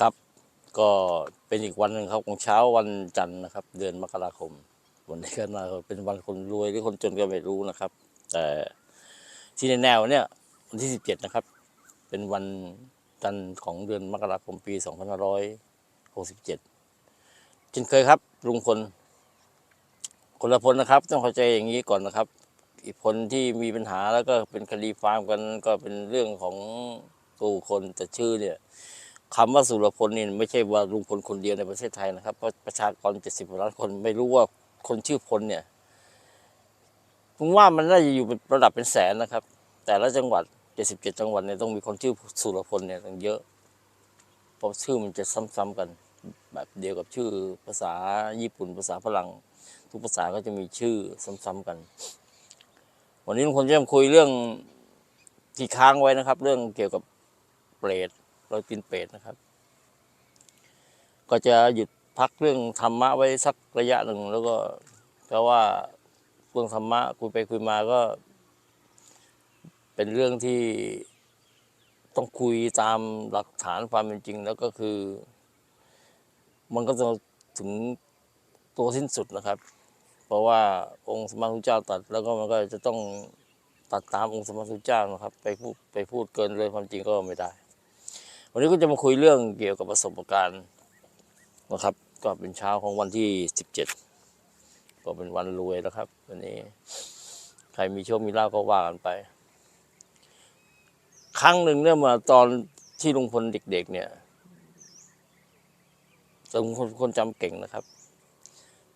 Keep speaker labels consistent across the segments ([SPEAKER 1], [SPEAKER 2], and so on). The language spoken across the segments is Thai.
[SPEAKER 1] ครับ ก็เป็นอีกวันหนึ่งครับของเช้าวันจันทร์นะครับ เดือนมกราคม วันนี้ก็น่าเป็นวันคนรวยหรือคนจนก็ไม่รู้นะครับ แต่ที่แน่ๆวันเนี่ยวันที่สิบเจ็ดนะครับ เป็นวันจันทร์ของเดือนมกราคมปีสองพันห้าร้อยหกสิบเจ็ดเช่นเคยครับ ลุงพลคนละพลนะครับ ต้องเข้าใจอย่างนี้ก่อนนะครับ อีกคนที่มีปัญหาแล้วก็เป็นคดีฟาร์มกันก็เป็นเรื่องของตัวคนแต่ชื่อเนี่ย คำว่าสุรพลนี่ไม่ใช่ว่าลุงพลคนเดียวในประเทศไทยนะครับเพราะประชากรเจ็ดสิบล้านคนไม่รู้ว่าคนชื่อพลเนี่ยผมว่ามันน่าจะอยู่เป็นระดับเป็นแสนนะครับ แต่ละจังหวัดเจ็ดสิบเจ็ดจังหวัดเนี่ยต้องมีคนชื่อสุรพลเนี่ยตั้งเยอะเพราะชื่อมันจะซ้ำๆกัน แบบเดียวกับชื่อภาษาญี่ปุ่นภาษาฝรั่ง ทุกภาษาก็จะมีชื่อซ้ำๆกัน วันนี้ลุงพลจะมาคุยเรื่องที่ค้างไว้นะครับ เรื่องเกี่ยวกับเปรต เรอยตีนเป็ดนะครับ ก็จะหยุดพักเรื่องธรรมะไว้สักระยะหนึ่ง แล้วก็เพราะว่าเรื่องธรรมะคุยไปคุยมาก็ เป็นเรื่องที่ต้องคุยตามหลักฐานความเป็นจริง แล้วก็คือ มันก็จะถึงตัวสิ้นสุดนะครับ เพราะว่าองค์สมมาพุทธเจ้าตัด แล้วก็มันก็จะต้องตัดตามองค์สมมาพุทธเจ้านะครับ ไปพูดไปพูดเกินเลยความจริงก็ไม่ได้ วันนี้ก็จะมาคุยเรื่องเกี่ยวกับประสบการณ์นะครับ ก็เป็นเช้าของวันที่สิบเจ็ดก็เป็นวันรวยแล้วครับวันนี้ใครมีโชคมีลาภก็ว่ากันไป ครั้งหนึ่งเนี่ยมาตอนที่ลุงพลเด็ก ๆ เนี่ยลุงพลคนจำเก่งนะครับ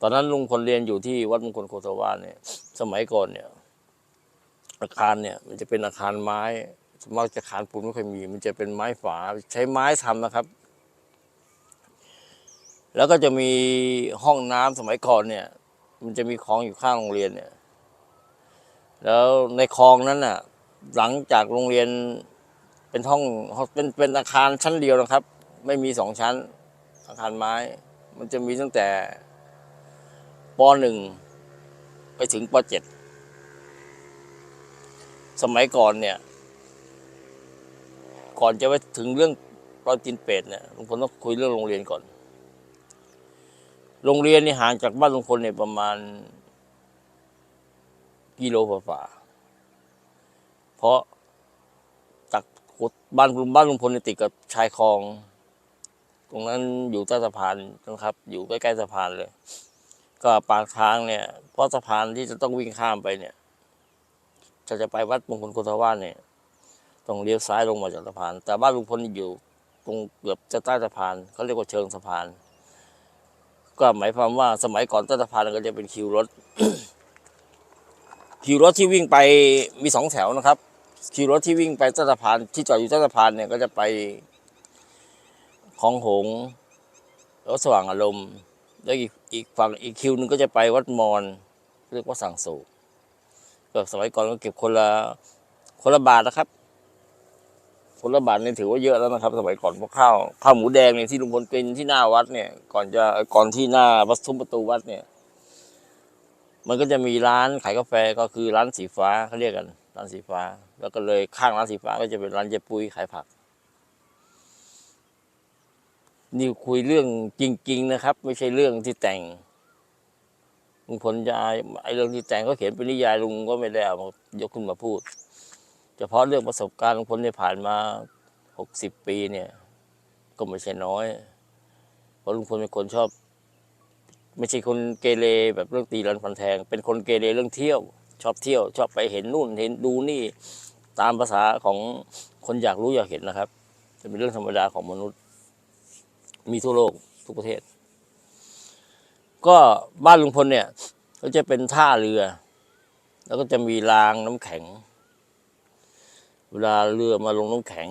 [SPEAKER 1] ตอนนั้นลุงพลเรียนอยู่ที่วัดมงคลโคตวานเนี่ย สมัยก่อนเนี่ย อาคารเนี่ย มันจะเป็นอาคารไม้ มมติจะคานปูนไม่ค่อยมี มันจะเป็นไม้ฝาใช้ไม้ทำนะครับ แล้วก็จะมีห้องน้ำสมัยก่อนเนี่ย มันจะมีคลองอยู่ข้างโรงเรียนเนี่ย แล้วในคลองนั้นน่ะ หลังจากโรงเรียนเป็นห้องเป็นเป็นอาคารชั้นเดียวนะครับ ไม่มีสองชั้น อาคารไม้ มันจะมีตั้งแต่ปหนึ่งไปถึงปเจ็ดสมัยก่อนเนี่ย ก่อนจะไปถึงเรื่องรอยตีนเป็ดเนี่ยลุงพลต้องคุยเรื่องโรงเรียนก่อน โรงเรียนนี่ห่างจากบ้านลุงพลเนี่ยประมาณกิโลฝ่าเพราะจากบ้านลุงบ้านลุงพลเนี่ยติดกับชายคลอง ตรงนั้นอยู่ใต้สะพานนะครับ อยู่ใกล้ๆสะพานเลย ก็ปากทางเนี่ยเพราะสะพานที่จะต้องวิ่งข้ามไปเนี่ยจะจะไปวัดมงคลโคตวาสเนี่ย ต้องเลี้ยวซ้ายลงมาจากสะพาน แต่บ้านลุงพลอยู่ตรงเกือบจะใต้สะพานเขาเรียกว่าเชิงสะพาน ก็หมายความว่าสมัยก่อนใต้สะพานก็จะเป็นคิวรถ คิวรถที่วิ่งไปมีสองแถวนะครับ คิวรถที่วิ่งไปใต้สะพาน ที่จอดอยู่ใต้สะพานเนี่ยก็จะไปคลองหงส์แล้วสว่างอารมณ์ แล้วอีกอีกฝั่งอีกคิวนึงก็จะไปวัดมอนเรียกว่าสังโศกก็สมัยก่อนก็เก็บคนละคนละบาทนะครับ คนละบาทนี่ยถือว่าเยอะแล้วนะครับ สมัยก่อนพวกข้าวข้าวหมูแดงเนี่ยที่ลุงพลกินที่หน้าวัดเนี่ย ก่อนจะก่อนที่หน้าวัดซุ้มประตูวัดเนี่ย มันก็จะมีร้านขายกาแฟก็คือร้านสีฟ้าเขาเรียกกัน ร้านสีฟ้า แล้วก็เลยข้างร้านสีฟ้าก็จะเป็นร้านเจ๊ปุ้ยขายผัก นี่คุยเรื่องจริง ๆ นะครับ ไม่ใช่เรื่องที่แต่งลุงพลจะไอ้เรื่องที่แต่งก็เขียนเป็นนิยายลุงก็ไม่ได้เอามายกขึ้นมาพูด เฉพาะเรื่องประสบการณ์ลุงพลที่ผ่านมาหกสิบปีเนี่ย ก็ไม่ใช่น้อย เพราะลุงพลเป็นคนชอบ ไม่ใช่คนเกเรแบบเรื่องตีรันฟันแทง เป็นคนเกเรเรื่องเที่ยว ชอบเที่ยว ชอบไปเห็นนู่นเห็นดูนี่ตามภาษาของคนอยากรู้อยากเห็นนะครับ จะเป็นเรื่องธรรมดาของมนุษย์ มีทั่วโลกทุกประเทศ ก็บ้านลุงพลเนี่ย ก็จะเป็นท่าเรือ แล้วก็จะมีรางน้ำแข็ง เวลาเรือมาลงน้ำแข็ง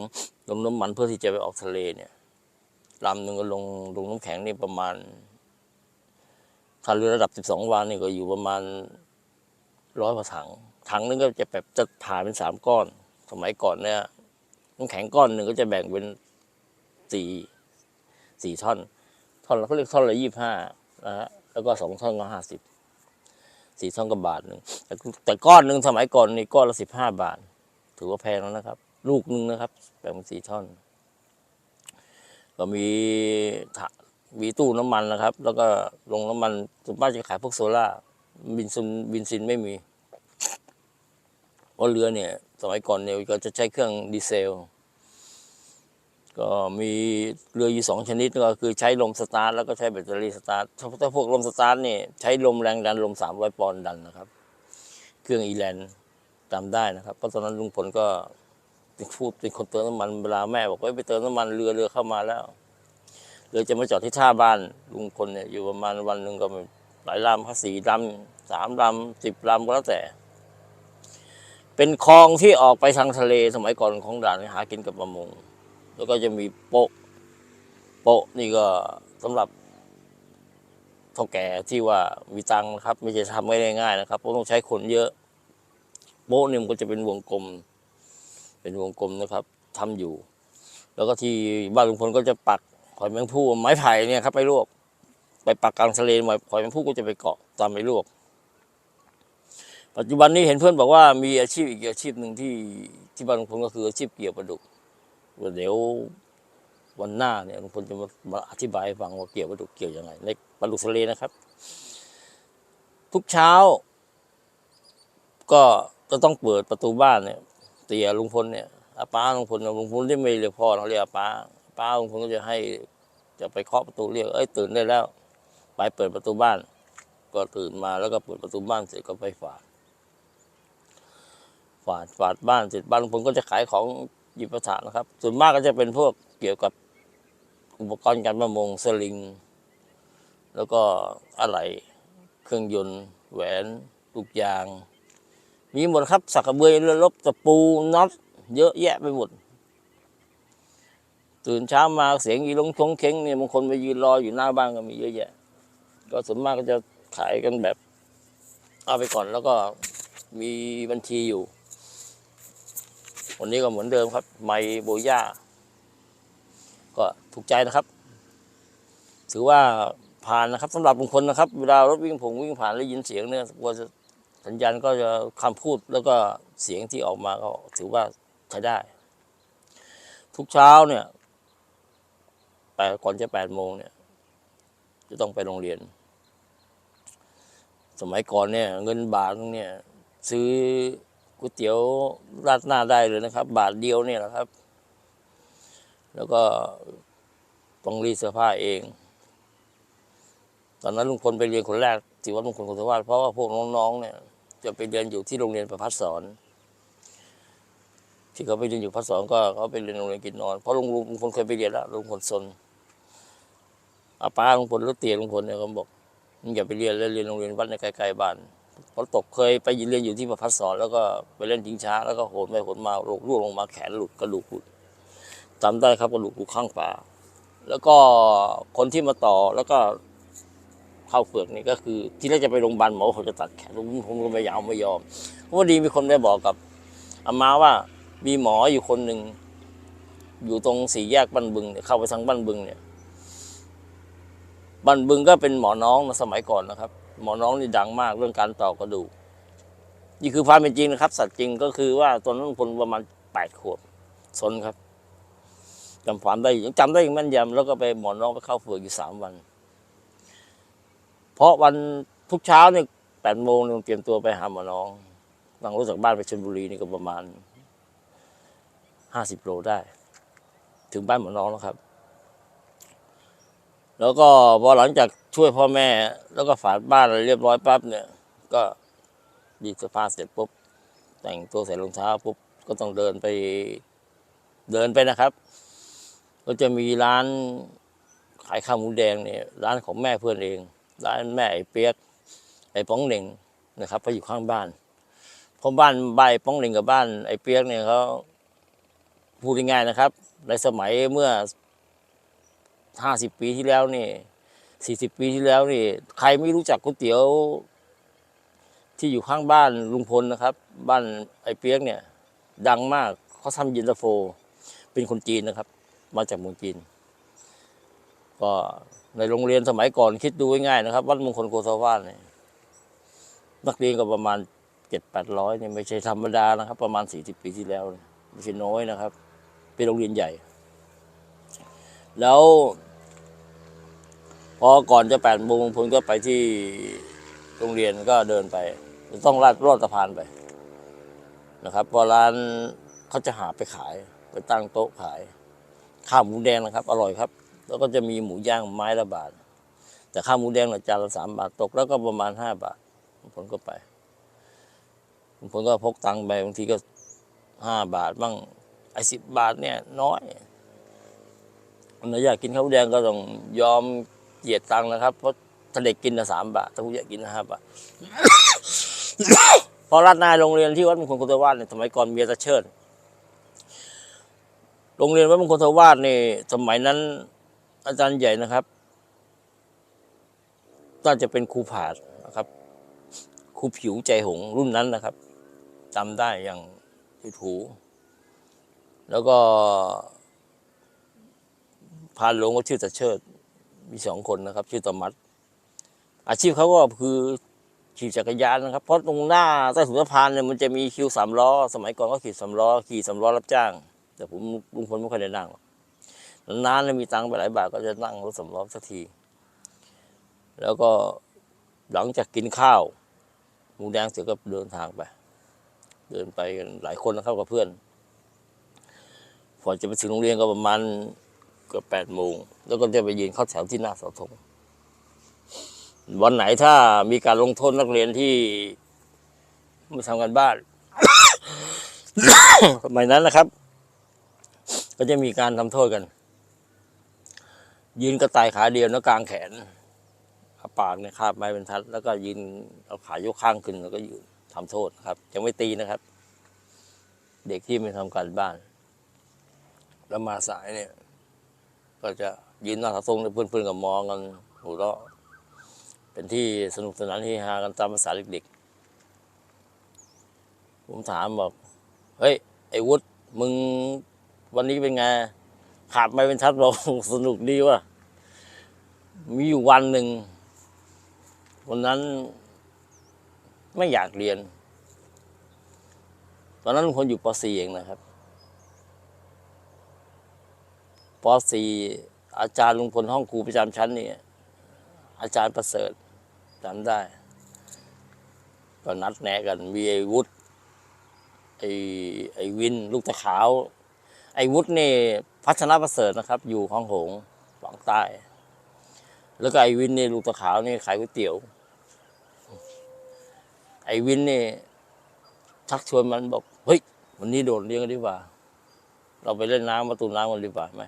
[SPEAKER 1] ลงน้ำมันเพื่อที่จะไปออกทะเลเนี่ยลำหนึ่งก็ลงลงน้ำแข็งนี่ประมาณถ้าเรือระดับ12วานนี่ก็อยู่ประมาณร้อยกว่าถัง ถังนึงก็จะแบบจะผ่าเป็นสามก้อน สมัยก่อนเนี่ยน้ำแข็งก้อนหนึ่งก็จะแบ่งเป็นสี่สี่ท่อน ท่อนเขาเรียกท่อนละยี่ห้านะฮะแล้วก็สองท่อนก็ห้าสิบสี่ท่อนก็บาทหนึ่งแต่แต่ก้อนหนึ่งสมัยก่อนนี่ก้อนละสิบห้าบาท ถือว่าแพงแล้วนะครับ ลูกนึงนะครับแบ่งเป็นสี่ท่อน ก็มีถมีตู้น้ำมันนะครับ แล้วก็ลงน้ำมันส่วนมากจะขายพวกโซล่าร์บินซินบินซินไม่มีเพราะเรือเนี่ยสมัยก่อนเนี่ยก็จะใช้เครื่องดีเซล ก็มีเรืออยู่สองชนิดก็คือใช้ลมสตาร์ทแล้วก็ใช้แบตเตอรี่สตาร์ทถ้าพวกลมสตาร์ทเนี่ยใช้ลมแรงดันลมสามร้อยปอนด์ดันนะครับ เครื่องอีแลน จำได้นะครับเพราะตอนนั้นลุงพลก็เป็นพูดเป็นคนเติมน้ำมันเวลาแม่บอกว่าไปเติมน้ำมันเรือเรือเข้ามาแล้วเรือจะมาจอดที่ท่าบ้านลุงพลเนี่ยอยู่ประมาณวันหนึ่งก็หลายลำครับสี่ลำสามลำสิบลำก็แล้วแต่ เป็นคลองที่ออกไปทางทะเลสมัยก่อนของด่านหากินกับประมง แล้วก็จะมีโป๊ะโป๊ะนี่ก็สำหรับเท่าแก่ที่ว่ามีตังค์นะครับ ไม่ใช่ทำไม่ได้ง่ายนะครับเพราะต้องใช้คนเยอะ โป๊ะเนี่ยมันก็จะเป็นวงกลม เป็นวงกลมนะครับทำอยู่ แล้วก็ที่บ้านลุงพลก็จะปักหอยแมงผู้ไม้ไผ่เนี่ยครับไปลวก ไปปักกลางทะเลหอยหอยแมงผู้ก็จะไปเกาะตามไปลวก ปัจจุบันนี้เห็นเพื่อนบอกว่ามีอาชีพอีกอาชีพหนึ่งที่ที่บ้านลุงพลก็คืออาชีพเกี่ยวปลาดุกเดี๋ยววันหน้าเนี่ยลุงพลจะมามาอธิบายให้ฟังว่าเกี่ยวปลาดุกเกี่ยวยังไงในปลาดุกทะเลนะครับ ทุกเช้า ก็ จะต้องเปิดประตูบ้านเนี่ยเตี่ยลุงพลเนี่ยอาป้าลุงพลลุงพลที่ไม่เรียกพ่อเราเรียกอาป้าป้าลุงพลก็จะให้จะไปเคาะประตูเรียกเอ้ยตื่นได้แล้ว ไปเปิดประตูบ้าน ก็ตื่นมาแล้วก็เปิดประตูบ้านเสร็จก็ไปฝาดฝาดฝาดบ้านเสร็จบ้านลุงพลก็จะขายของหยิบประสานะครับ ส่วนมากก็จะเป็นพวกเกี่ยวกับอุปกรณ์การประมงสลิง แล้วก็อะไรเครื่องยนต์ แหวนลูกยาง มีหมดครับสักกระเบือเรือรบตะปูน็อตเยอะแยะไปหมดตื่นเช้ามาเสียงอีลงชงเค้งเนี่ยบางคนไปยืนรออยู่หน้าบ้านก็มีเยอะแยะ ก็ส่วนมากก็จะขายกันแบบ เอาไปก่อนแล้วก็มีบัญชีอยู่ วันนี้ก็เหมือนเดิมครับ ไมโบย่าก็ถูกใจนะครับ ถือว่าผ่านนะครับสำหรับบุคคลนะครับ เวลารถวิ่งผมวิ่งผ่านแล้วยินเสียงเนี่ยกลัวจะ สัญญาณก็จะคำพูดแล้วก็เสียงที่ออกมาก็ถือว่าใช้ได้ ทุกเช้าเนี่ยแปดก่อนจะแปดโมงเนี่ยจะต้องไปโรงเรียน สมัยก่อนเนี่ย เงินบาทเนี่ยซื้อก๋วยเตี๋ยวราดหน้าได้เลยนะครับ บาทเดียวเนี่ยนะครับ แล้วก็ต้องรีดเสื้อผ้าเอง ตอนนั้นลุงพลไปเรียนคนแรกที่วัดมงคลโคตวาสเพราะว่าพวกน้องๆเนี่ย จะไปเรียนอยู่ที่โรงเรียนประพัฒสอนที่เขาไปเรียนอยู่พัฒสอนก็เขาไปเรียนโรงเรียนกินนอนเพราะลุงลุงพลเคยไปเรียนแล้วลุงพลซนอาป้าลุงพลรถเตียลุงพลเนี่ยเขาบอกมึงอย่าไปเรียนเลยเรียนโรงเรียนวัดในไกลๆบ้านพอตกเคยไปเรียนอยู่ที่ประพัฒสอนแล้วก็ไปเล่นจิงช้า แล้วก็โหนไปโหนมาร่วงลงมาแขนหลุดกระดูกหลุดจำได้ครับกระดูกหลุดข้างป่าแล้วก็คนที่มาต่อแล้วก็ เข้าเฟือกนี่ก็คือ ที่แรกจะไปโรงพยาบาลหมอเขาจะตัดแขนลุงผมก็ไม่ยอมไม่ยอมเพราะว่าดีมีคนได้บอกกับอามาว่ามีหมออยู่คนหนึ่งอยู่ตรงสี่แยกบ้านบึงเนี่ยเข้าไปทางบ้านบึงเนี่ยบ้านบึงก็เป็นหมอน้องในสมัยก่อนนะครับ หมอน้องนี่ดังมากเรื่องการต่อกระดูกนี่คือความเป็นจริงนะครับ สัตว์จริงก็คือว่าตอนนั้นคนประมาณแปดขวบสนครับจำความได้ยังจำได้อย่างแม่นยำแล้วก็ไปหมอน้องไปเข้าเฟือกอยู่สามวัน เพราะวันทุกเช้าเนี่ยแปดโมงเนี่ยเตรียมตัวไปหาหมอน้องนั่งรถจากบ้านไปชลบุรีนี่ก็ประมาณห้าสิบโลได้ ถึงบ้านหมอน้องแล้วครับ แล้วก็พอหลังจากช่วยพ่อแม่ แล้วก็ฝาดบ้านอะไรเรียบร้อยปั๊บเนี่ย ก็ดีสื้อผ้าเสร็จปุ๊บแต่งตัวใส่รองเท้าปุ๊บก็ต้องเดินไปเดินไปนะครับ ก็จะมีร้านขายข้าวหมูแดงเนี่ย ร้านของแม่เพื่อนเอง ร้านแม่ไอ้เปียกไอ้ป้องเหน่งนะครับเขาอยู่ข้างบ้านเพราะบ้านใบป้องเหน่งกับบ้านไอ้เปียกเนี่ยเขาพูดง่ายๆนะครับ ในสมัยเมื่อห้าสิบปีที่แล้วนี่สี่สิบปีที่แล้วนี่ ใครไม่รู้จักก๋วยเตี๋ยว ที่อยู่ข้างบ้านลุงพลนะครับ บ้านไอ้เปียกเนี่ย ดังมากเขาทำเย็นตาโฟ เป็นคนจีนนะครับ มาจากเมืองจีน ก็ ในโรงเรียนสมัยก่อนคิดดูง่ายๆนะครับ วัดมงคลโกศวาสเนี่ยนักเรียนก็ประมาณเจ็ดแปดร้อยเนี่ยไม่ใช่ธรรมดานะครับ ประมาณสี่สิบปีที่แล้วไม่ใช่น้อยนะครับ เป็นโรงเรียนใหญ่ แล้ว พอก่อนจะแปดโมงลุงพลก็ไปที่โรงเรียนก็เดินไป ต้องลาดรอดสะพานไปนะครับพอร้านเขาจะหาไปขาย ไปตั้งโต๊ะขาย ข้าวหมูแดงนะครับ อร่อยครับ แล้วก็จะมีหมูย่างไม้ละบาท แต่ข้าวหมูแดงน่ะจานละสามบาทตกแล้วก็ประมาณห้าบาทลุงพลก็ไปลุงพลก็พกตังค์ไปบางทีก็ห้าบาทบ้างไอ้สิบบาทเนี่ยน้อยอนอยากกินข้าวแดงก็ต้องยอมเหยียดตังค์นะครับ เพราะถ้าเด็กกินนะสามบาทถ้าผู้ใหญ่กินนะห้าบาทพอรัดนายโรงเรียนที่วัดมงคลโคตวาสเนี่ยสมัยก่อนเมียตะเชิดโรงเรียนวัดมงคลโคตวาสนี่ยสมัยนั้น อาจารย์ใหญ่นะครับน่าจะเป็นครูผาดนะครับครูผิวใจหงรุ่นนั้นนะครับจำได้อย่างติดหู แล้วก็พานหลวงก็ชื่อตะเชิด มีสองคนนะครับ ชื่อตะมัด อาชีพเขาก็คือขี่จักรยานนะครับ เพราะตรงหน้าใต้ถุนสะพานเนี่ยมันจะมีคิวสามล้อ สมัยก่อนก็ขี่สามล้อ ขี่สามล้อรับจ้าง แต่ผมลุงพลไม่ค่อยได้นั่งหรอก นานๆมีตังค์ไปหลายบาทก็จะนั่งรถสำล้อสักที แล้วก็หลังจากกินข้าวหมูแดงเสร็จก็เดินทางไป เดินไปกันหลายคนนะครับกับเพื่อนพอจะไปถึงโรงเรียนก็ประมาณเกือบแปดโมงแล้วก็จะไปยืนเข้าแถวที่หน้าเสาธงวันไหนถ้ามีการลงโทษนักเรียนที่ไม่ทำกันบ้านสมัยนั้นนะครับ ก็จะมีการทำโทษกัน ยืนกระต่ายขาเดียวแล้วกลางแขนเอาปากเนี่ยคาบไม้บรรทัด แล้วก็ยืนเอาขายกข้างขึ้นแล้วก็ยืนทำโทษครับยังไม่ตีนะครับ เด็กที่ไม่ทำการบ้าน แล้วมาสายเนี่ย ก็จะยืนหน้าเสาธงเพื่อนๆก็มองกันหัวเราะเป็นที่สนุกสนานที่ฮากันตามภาษาเด็กๆผมถามบอกเฮ้ยไอ้วุฒิมึงวันนี้เป็นไงขาดไม่เป็นทัดบอกสนุกดีว่ะ มีอยู่วันหนึ่งวันนั้นไม่อยากเรียน ตอนนั้นลุงพลอยู่ป .4 เองนะครับป .4 อาจารย์ลุงพลห้องครูประจำชั้นนี่อาจารย์ประเสริฐจำได้ ก็นัดแนะกัน มีไอ้วุฒิไอ้ไอ้วิน ลูกตะขาว ไอ้วุฒินี่พัฒนาประเสริฐนะครับ อยู่ของหงส์ฝั่งใต้ แล้วก็ไอวินนี่ลูกตะขาวนี่ขายก๋วยเตี๋ยว ไอวินนี่ชักชวนมันบอก เฮ้ย วันนี้โดดเรียนกันดีกว่า เราไปเล่นน้ำประตูน้ำกันดีกว่าไหม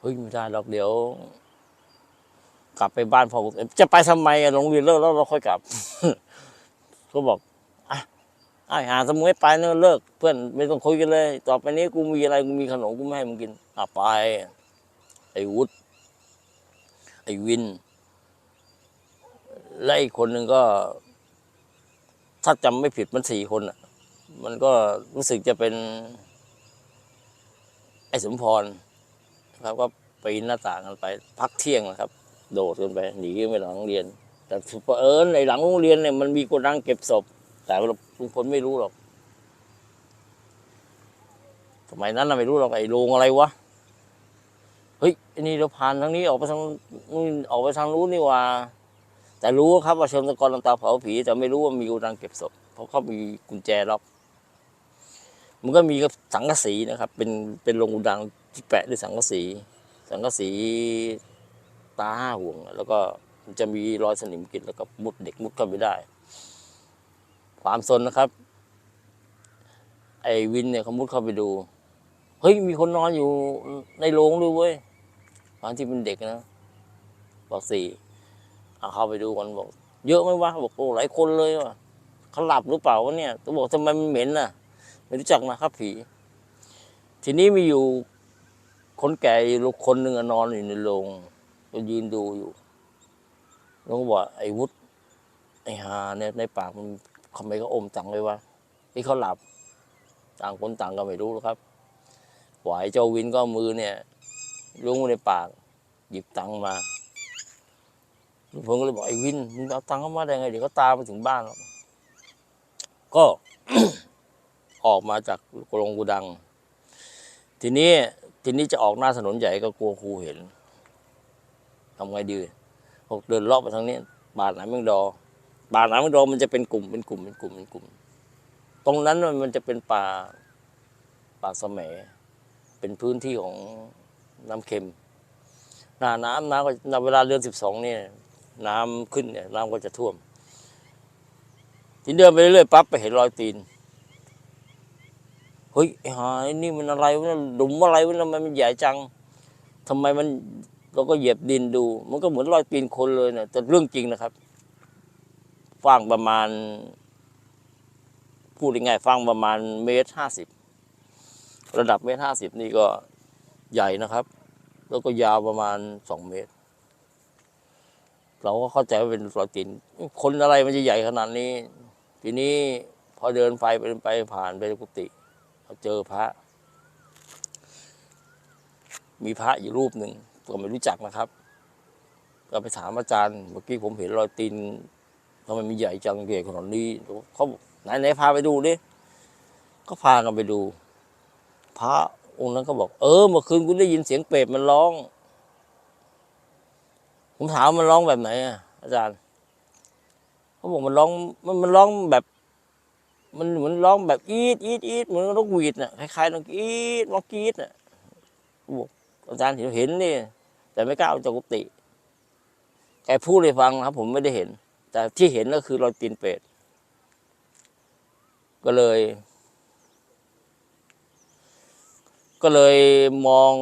[SPEAKER 1] เฮ้ยไม่ได้หรอกเดี๋ยว กลับไปบ้านพ่อจะไปทำไมอะโรงเรียนเลิกแล้วเราค่อยกลับ ก็บอกอะไอ้หาสมุยไปเนอะเลิก เพื่อนไม่ต้องคุยกันเลย ต่อไปนี้กูมีอะไรกูมีขนมกูไม่ให้มึงกินอะไป ไอ้วุฒ ไอ้วิน และอีกคนหนึ่งก็ ถ้าจำไม่ผิดมันสี่คนอะ มันก็รู้สึกจะเป็น ไอ้สมพรครับก็ปีนหน้าต่างกันไป พักเที่ยงนะครับ โดดกันไป หนีไปหลังโรงเรียน แต่เผอิญในหลังโรงเรียนเนี่ยมันมีโกดังเก็บศพ แต่ลุงพลไม่รู้หรอกสมัยนั้นเราไม่รู้หรอกไอ้โรงอะไรวะ เฮ้ยอ้นี่เราผ่านทางนี้ออกไปทางนู่นออกไปทางนู้นนี่ว่า แต่รู้ครับว่าเชิงตะกอนลำตาเผาผี แต่ไม่รู้ว่ามีโกดังเก็บศพ เพราะเขามีกุญแจล็อก มันก็มีกับสังกะสีนะครับ เป็นเป็นโรงกุดังที่แปะด้วยสังกะสี สังกะสีตาห้าห่วง แล้วก็จะมีรอยสนิมกินแล้วก็มุดเด็กมุดเข้าไปได้ ความสนนะครับ ไอ้วินเนี่ยเขามุดเข้าไปดู เฮ้ยมีคนนอนอยู่ในโรงด้วยเว้ย ตอนที่เป็นเด็กนะบอกสี่เอาเข้าไปดูกันบอก เยอะไหมวะบอกโอ้หลายคนเลยวะเขาหลับหรือเปล่าวะเนี่ยตัวบอกทำไมมันเหม็นน่ะ ไม่รู้จักนะครับผี ทีนี้มีอยู่คนแก่อยู่คนหนึ่งนอนอยู่ในโรงก็ยืนดูอยู่แล้วก็บอกไอ้วุฒไอ้หาเนี่ยในปากมันทำไมก็อมตังเลยวะที่เขาหลับ ต่างคนต่างก็ไม่รู้หรอกครับหวายเจ้าวินก็มือเนี่ย ล้วงไว้ในปาก หยิบตังค์มาลุงพลก็เลยบอกไอ้วินมึงเอาตังค์เข้ามาได้ไง เดี๋ยวก็ตามไปถึงบ้านหรอกก็ออกมาจากโรงกูดัง ทีนี้ทีนี้จะออกหน้าถนนใหญ่ก็กลัวครูเห็นทำไงดีพวกเดินเลาะไปทางนี้บาดน้ำแมงดอ บาดน้ำแมงดอมันจะเป็นกลุ่มเป็นกลุ่มเป็นกลุ่มเป็นกลุ่ม ตรงนั้นมันจะเป็นป่าป่าสะแหมเป็นพื้นที่ของ น้ำเค็ม หน้าน้ำน้ำก็เวลาเดือนสิบสองนี่น้ำขึ้นเนี่ยน้ำก็จะท่วมทีเดินไปเรื่อยๆปั๊บไปเห็นรอยตีนเฮ้ยไอ้หายนี่มันอะไรวะหลุมอะไรวะทำไมมันใหญ่จังทำไมมันเราก็เหยียบดินดู มันก็เหมือนรอยตีนคนเลยนะแต่เรื่องจริงนะครับฟางประมาณ พูดง่ายๆฟางประมาณเมตรห้าสิบระดับเมตรห้าสิบนี่ก็ ใหญ่นะครับ แล้วก็ยาวประมาณสองเมตร เราก็เข้าใจว่าเป็นรอยตีนคนอะไรมันจะใหญ่ขนาดนี้ ทีนี้พอเดินไปเดินไปผ่านไปกุฏิเราเจอพระ มีพระอยู่รูปหนึ่งก็ไม่รู้จักนะครับ ก็ไปถามอาจารย์เมื่อกี้ผมเห็นรอยตีนทำไมมีใหญ่จังเกี่ยขนาดนี้เขาไหนไหนพาไปดูดิก็พากันไปดู พระ องค์นั้นก็บอก เออเมื่อคืนกูได้ยินเสียงเปรตมันร้อง ผมถามมันร้องแบบไหนอะอาจารย์เขาบอกมันร้องมันมันร้องแบบ มันเหมือนร้องแบบอีดอีดอีดเหมือนนกหวีดน่ะคล้ายๆนกอีดนกกีดน่ะบอกอาจารย์เห็นเห็นนี่แต่ไม่กล้าเอาจากกุฏิแกพูดให้ฟังนะครับ ผมไม่ได้เห็น แต่ที่เห็นก็คือรอยตีนเป็ดก็เลย ก็เลยมอง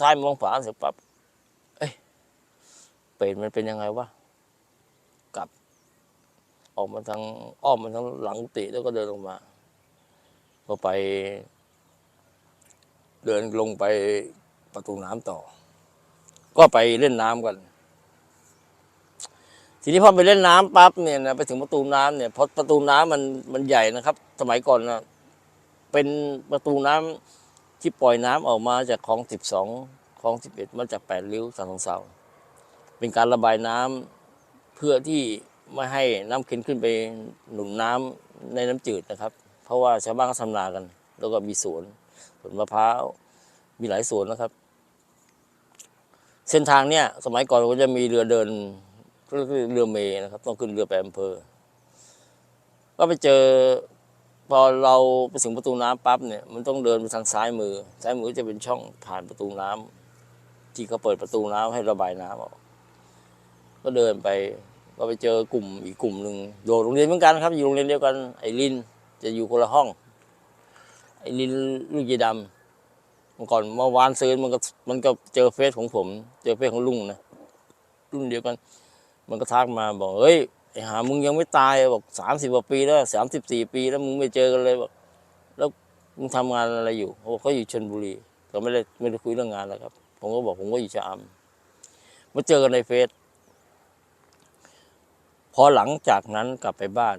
[SPEAKER 1] ซ้ายมองขวาเสร็จปั๊บเอ้ยเป็ดมันเป็นยังไงวะกลับ ออกมาทางอ้อมมาทางหลังกุฏิแล้วก็เดินลงมาก็ไป เดินลงไปประตูน้ำต่อ ก็ไปเล่นน้ำกันทีนี้พอไปเล่นน้ำปั๊บเนี่ยนะไปถึงประตูน้ำเนี่ยเพราะประตูน้ำมันมันใหญ่นะครับ สมัยก่อนนะเป็นประตูน้ำ ที่ปล่อยน้ำออกมาจากคลองสิบสองคลองสิบเอ็ดมาจากแปดริ้วสามสองเสาเป็นการระบายน้ำเพื่อที่ไม่ให้น้ำเค็มขึ้นไปหนุนน้ำในน้ำจืดนะครับ เพราะว่าชาวบ้านเขาทำนากัน แล้วก็มีสวนสวนมะพร้าวมีหลายสวนนะครับ เส้นทางเนี่ยสมัยก่อนก็จะมีเรือเดินก็คือเรือเมย์นะครับ ต้องขึ้นเรือไปอำเภอ ก็ไปเจอ พอเราไปถึงประตูน้ำปั๊บเนี่ยมันต้องเดินไปทางซ้ายมือ ซ้ายมือจะเป็นช่องผ่านประตูน้ำที่เขาเปิดประตูน้ำให้ระบายน้ำออก ก็เดินไปก็ไปเจอกลุ่มอีกกลุ่มหนึ่งโดดโรงเรียนเหมือนกันครับ อยู่โรงเรียนเดียวกันไอ้ลินจะอยู่คนละห้อง ไอ้ลินลูกยีดำเมื่อก่อนเมื่อวานซื้อมันก็มันก็เจอเฟซของผม เจอเฟซของลุงนะรุ่นเดียวกัน มันก็ทักมาบอกเฮ้ย ไอ้หามึงยังไม่ตายบอกสามสิบกว่าปีแล้วสามสิบสี่ปีแล้วมึงไม่เจอกันเลยบอกแล้วมึงทำงานอะไรอยู่เขาบอกเขาอยู่ชลบุรีก็ไม่ได้ไม่ได้คุยเรื่องงานแล้วครับ ผมก็บอกผมก็อยู่ชะอำมาเจอกันในเฟซพอหลังจากนั้นกลับไปบ้าน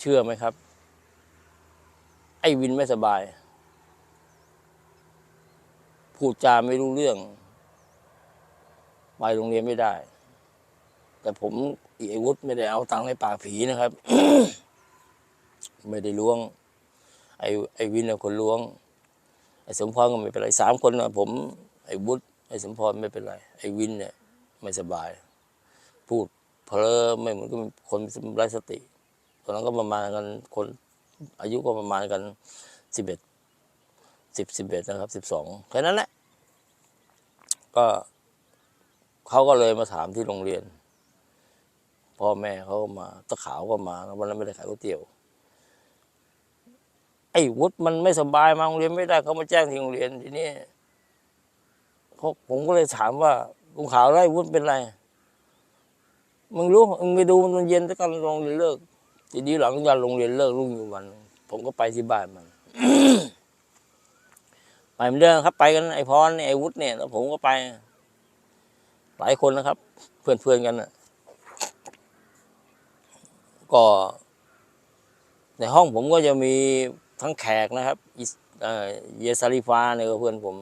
[SPEAKER 1] เชื่อไหมครับ ไอ้วินไม่สบาย พูดจาไม่รู้เรื่อง ไปโรงเรียนไม่ได้ แต่ผมอีไอวุฒไม่ได้เอาตังค์ในปากผีนะครับ ไม่ได้ล้วง ไอ้ไอ้วินเป็นคนล้วง ไอ้สมพรก็ไม่เป็นไรสามคนนะผม ไอ้วุฒไอ้สมพรไม่เป็นไรไอ้วินเนี่ยไม่สบาย พูดเพลอไม่เหมือนกับคนไร้สติตอนนั้นก็ประมาณกันคนอายุก็ประมาณกันสิบเอ็ดสิบสิบเอ็ดนะครับสิบสองแค่นั้นแหละก็เขาก็เลยมาถามที่โรงเรียน พ่อแม่เขามาตะขาวก็มาวันนั้นไม่ได้ขายก๋วยเตี๋ยว ไอ้วุฒิมันไม่สบายมาโรงเรียนไม่ได้เขามาแจ้งที่โรงเรียนทีนี้เขาผมก็เลยถามว่าลุงขาวไอ้วุฒิเป็นไรมึงรู้มึงไปดูมันตอนเย็นถ้ากันโรงเรียนเลิก ทีนี้หลังจากโรงเรียนเลิกรุ่งอยู่วัน ผมก็ไปที่บ้านมันไปเหมือนเดิมครับไปกันไอ้พรเนี่ยไอ้วุฒิเนี่ยแล้วผมก็ไป หลายคนนะครับ เพื่อนๆกันนะ ก็ ในห้องผมก็จะมีทั้งแขกนะครับเยซาลิฟาเนี่ยก็เพื่อนผม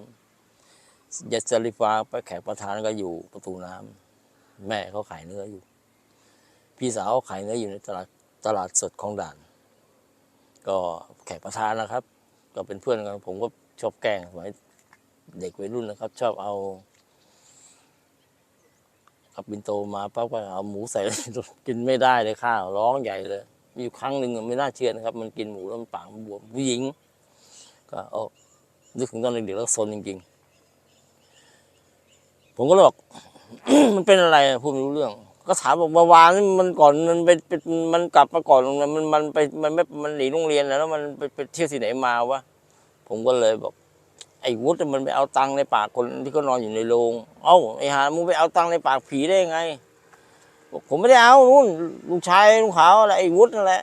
[SPEAKER 1] เยซาลิฟาไปแขกประธานก็อยู่ประตูน้ำแม่เขาขายเนื้ออยู่ พี่สาวเขาขายเนื้ออยู่ในตลาดตลาดสดของด่าน ก็แขกประธานนะครับ ก็เป็นเพื่อนกันผมก็ชอบแกล้งสมัยเด็กวัยรุ่นนะครับ ชอบเอา ขับบินโตมาปั๊บก็เอาหมูใส่กินไม่ได้เลยข้าวร้องใหญ่เลย มีอยู่ครั้งหนึ่งไม่น่าเชื่อนะครับ มันกินหมูแล้วมันปากบวมผู้หญิง ก็เออนึกถึงตอนเด็กๆแล้วซนจริงๆ ผมก็เลยบอกมันเป็นอะไรพูดไม่รู้เรื่อง ก็ถามบอกเมื่อวานมันก่อนมันไปมันกลับมาก่อนมันมันมันไปมันไม่มันหนีโรงเรียนแล้ว มันไปไปเที่ยวที่ไหนมาวะผมก็เลยบอก ไอ้วุฒิมันไปเอาตังค์ในปากคนที่เขานอนอยู่ในโรงเอ้าไอ้หามึงไปเอาตังค์ในปากผีได้ยังไงบอกผมไม่ได้เอานู่นลูกชายลูกขาวอะไรไอ้วุฒินั่นแหละ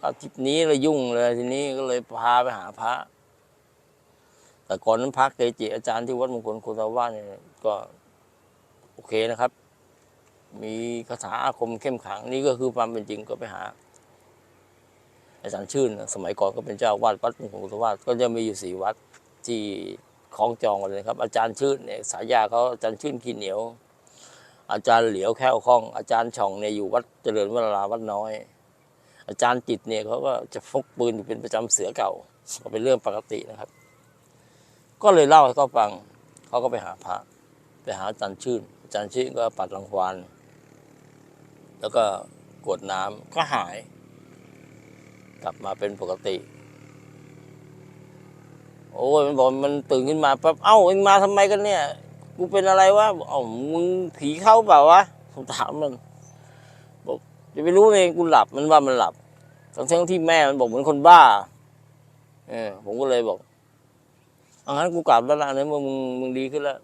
[SPEAKER 1] ก็ทิปนี้เลยยุ่งเลยทีนี้ก็เลยพาไปหาพระ แต่ก่อนนั้นพระเกจิอาจารย์ที่วัดมงคลโคตาว่าเนี่ยก็โอเคนะครับ มีคาถาอาคมเข้มขังนี่ก็คือความเป็นจริงก็ไปหาอาจารย์ชื่น สมัยก่อนก็เป็นเจ้าวาดวัดมงคลโคตาว่าก็จะมีอยู่สี่วัด ที่คล้องจองกันเลยครับ อาจารย์ชื่นเนี่ยสายยาเขาอาจารย์ชื่นขี้เหนียว อาจารย์เหลียวแค่วคล่อง อาจารย์ช่องเนี่ยอยู่วัดเจริญวราวัดน้อย อาจารย์จิตเนี่ยเขาก็จะพกปืนเป็นประจำเสือเก่าก็เป็นเรื่องปกตินะครับ ก็เลยเล่าให้เขาฟังเขาก็ไปหาพระไปหาอาจารย์ชื่น อาจารย์ชื่นก็ปัดรังควานแล้วก็กวดน้ำก็หาย กลับมาเป็นปกติ โอ้ยมันบอกมันตื่นขึ้นมาปั๊บเอ้าเอ็งมาทำไมกันเนี่ย กูเป็นอะไรวะอกเอ้ามึงผีเข้าเปล่าวะผมถามมันบอกจะไปรู้เองกูหลับมันว่ามันหลับทั้งๆที่แม่มันบอกเหมือนคนบ้า เออ ผมก็เลยบอกเอางั้นกูกลับแล้วละเนี่ยมึงมึงดีขึ้นแล้ว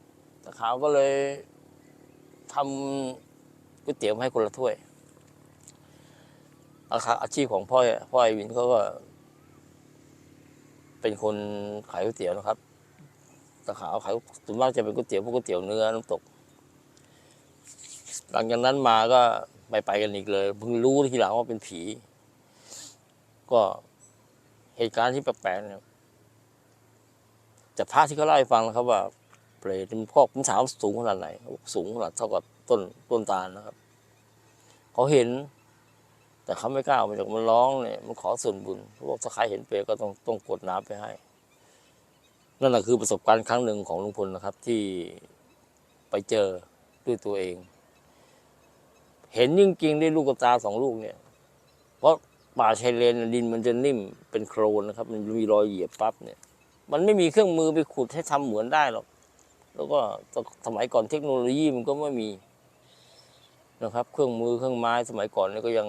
[SPEAKER 1] ตะขาวก็เลยทำก๋วยเตี๋ยวให้คนละถ้วยอาอาชีพของพ่อพ่อไอวินเขาก็ เป็นคนขายก๋วยเตี๋ยวนะครับตะขาวขายส่วนมากจะเป็นก๋วยเตี๋ยวพวกก๋วยเตี๋ยวเนื้อน้ำตก หลังจากนั้นมาก็ไปไปกันอีกเลยเพิ่งรู้ทีหลังว่าเป็นผี ก็เหตุการณ์ที่แปลกๆเนี่ยจากพระที่เขาเล่าให้ฟังนะครับ ว่าเปรตเป็นพวกผมถามว่าสูงขนาดไหนสูงขนาดเท่ากับต้นต้นตาลนะครับเขาเห็น แต่เขาไม่กล้าออกมาจากมันร้องเนี่ยมันขอส่วนบุญเขาบอกถ้าใครเห็นเปรตก็ต้องต้องกดน้ำไปให้ นั่นแหละคือประสบการณ์ครั้งหนึ่งของลุงพลนะครับ ที่ไปเจอด้วยตัวเอง เห็นจริงๆด้ลูกตาสองลูกเนี่ย เพราะป่าชายเลนดินมันจะนิ่มเป็นโครนนะครับ มันมีรอยเหยียบปั๊บเนี่ย มันไม่มีเครื่องมือไปขุดให้ทำเหมือนได้หรอกแล้วก็สมัยก่อนเทคโนโลยีมันก็ไม่มีนะครับ เครื่องมือเครื่องไม้สมัยก่อนนี่ก็ยัง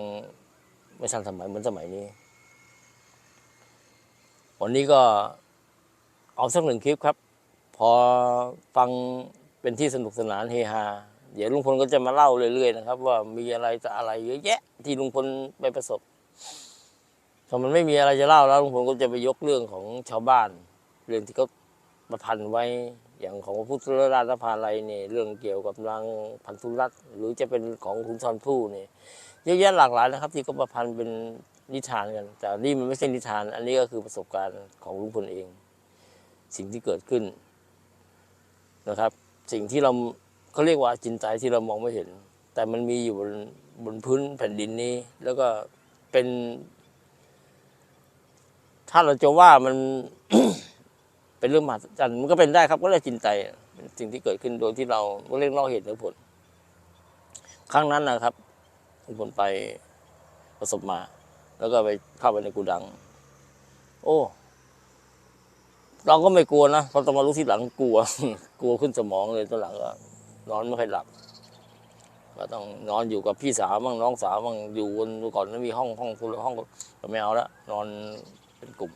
[SPEAKER 1] ไม่ทันสมัยเหมือนสมัยนี้ วันนี้ก็เอาสักหนึ่งคลิปครับ พอฟังเป็นที่สนุกสนานเฮฮาเดี๋ยวลุงพลก็จะมาเล่าเรื่อยๆนะครับ ว่ามีอะไรจะอะไรเยอะแยะ ที่ลุงพลไปประสบถ้ามันไม่มีอะไรจะเล่าแล้วลุงพลก็จะไปยกเรื่องของชาวบ้าน เรื่องที่เขาประพันธ์ไว้ อย่างของพระพุทธราชพาลัยเนี่ยเรื่องเกี่ยวกับนางพันธุรัตน์หรือจะเป็นของคุณทอนผู้เนี่ยเยอะแยะหลากหลายนะครับ ที่เขาประพันธ์เป็นนิทานกัน แต่นี่มันไม่ใช่นิทาน อันนี้ก็คือประสบการณ์ของลุงพลเอง สิ่งที่เกิดขึ้นนะครับ สิ่งที่เราเขาเรียกว่าจินตใจที่เรามองไม่เห็น แต่มันมีอยู่บนบนพื้นแผ่นดินนี้ แล้วก็เป็น ถ้าเราจะว่ามัน เป็นเรื่องมหัศจรรย์มันก็เป็นได้ครับก็เรียกจินใจเป็นสิ่งที่เกิดขึ้นโดยที่เราก็เรียกนอกเหตุและผล ครั้งนั้นนะครับลุงพลไปประสบมา แล้วก็ไปเข้าไปในกูดัง โอ้เราก็ไม่กลัวนะพอตอนมารู้ที่หลังกลัว กลัวขึ้นสมองเลยตอนหลังก็นอนไม่ค่อยหลับ ก็ต้องนอนอยู่กับพี่สาวบ้างน้องสาวบ้างอยู่กันก่อนนั้นมีห้องห้องคนละห้องก็ไม่เอาละนอนเป็นกลุ่ม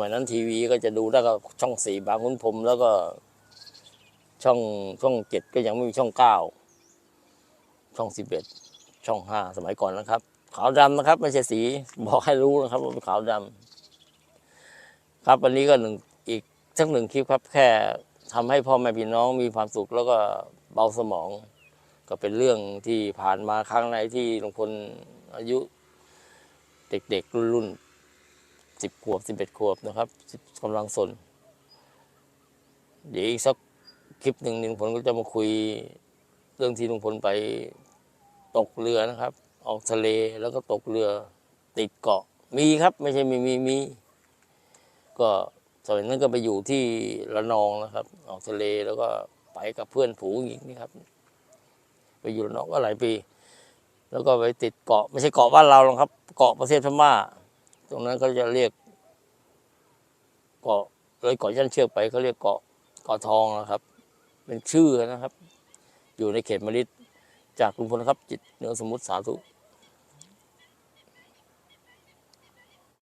[SPEAKER 1] มัยนั้นทีวีก็จะดูได้วก็ช่องสี่บางขุนพรมแล้วก็ช่องช่องเจ็ดก็ยังไม่มีช่องเก้าช่องสิบเอ็ดช่องห้าสมัยก่อนนะครับ ขาวดำนะครับไม่ใช่สีบอกให้รู้นะครับว่าเป็นขาวดำครับวันนี้ก็หนึ่งอีกสักหนึ่งคลิปครับแค่ทำให้พ่อแม่พี่น้องมีความสุขแล้วก็เบาสมอง ก็เป็นเรื่องที่ผ่านมาครั้งในที่ลงพลอายุ เด็กๆรุ่น สิบขวบสิบเอ็ดขวบนะครับกำลังสน เดี๋ยวอีกสักคลิปหนึ่งลุงพลก็จะมาคุยเรื่องที่ลุงพลไปตกเรือนะครับ ออกทะเลแล้วก็ตกเรือติดเกาะมีครับ ไม่ใช่ไมีมีมีก็สมัยนั้นก็ไปอยู่ที่ระนองนะครับ ออกทะเลแล้วก็ไปกับเพื่อนผูงอีกนี่ครับ ไปอยู่ระนองก็หลายปี แล้วก็ไปติดเกาะ ไม่ใช่เกาะบ้านเราหรอกครับ เกาะประเทศพม่า ตรงนั้นเขาจะเรียกเกาะเลยเกาะยันเชือกไปเขาเรียกเกาะเกาะทองนะครับ เป็นชื่อนะครับ อยู่ในเขตมริดจากลุงพลครับ จิตเนื้อสมุทรสาธุ